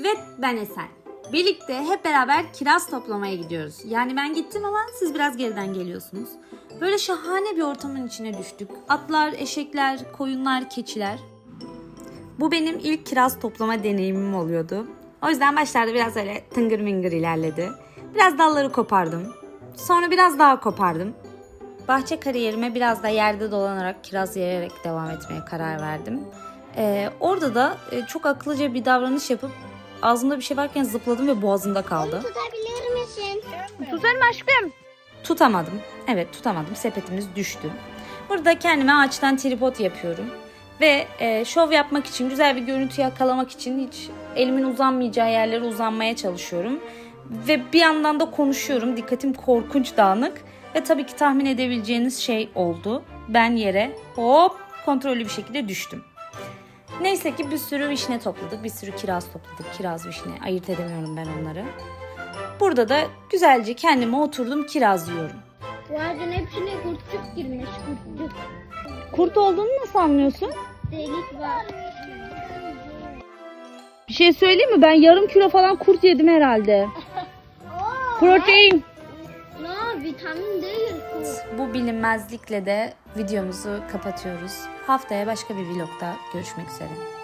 Evet ben Esen. Birlikte hep beraber kiraz toplamaya gidiyoruz. Yani ben gittim ama siz biraz geriden geliyorsunuz. Böyle şahane bir ortamın içine düştük. Atlar, eşekler, koyunlar, keçiler. Bu benim ilk kiraz toplama deneyimim oluyordu. O yüzden başlarda biraz öyle tıngır mıngır ilerledi. Biraz dalları kopardım. Sonra biraz daha kopardım. Bahçe kariyerime biraz da yerde dolanarak kiraz yiyerek devam etmeye karar verdim. Ee, orada da e, çok akıllıca bir davranış yapıp ağzımda bir şey varken zıpladım ve boğazımda kaldı. Tutabilir misin? Tutarım aşkım. Tutamadım. Evet tutamadım. Sepetimiz düştü. Burada kendime ağaçtan tripod yapıyorum. Ve e, şov yapmak için, güzel bir görüntü yakalamak için hiç elimin uzanmayacağı yerlere uzanmaya çalışıyorum. Ve bir yandan da konuşuyorum. Dikkatim korkunç dağınık. Ve tabii ki tahmin edebileceğiniz şey oldu. Ben yere hop kontrollü bir şekilde düştüm. Neyse ki bir sürü vişne topladık. Bir sürü kiraz topladık. Kiraz, vişne. Ayırt edemiyorum ben onları. Burada da güzelce kendime oturdum kiraz yiyorum. Bu ağacın hepsine kurtçuk girmiş kurtçuk. Kurt olduğunu nasıl anlıyorsun? Delik var. Bir şey söyleyeyim mi? Ben yarım kilo falan kurt yedim herhalde. Protein. Vitamin değil kurt. Bu bilinmezlikle de videomuzu kapatıyoruz. Haftaya başka bir vlogda görüşmek üzere.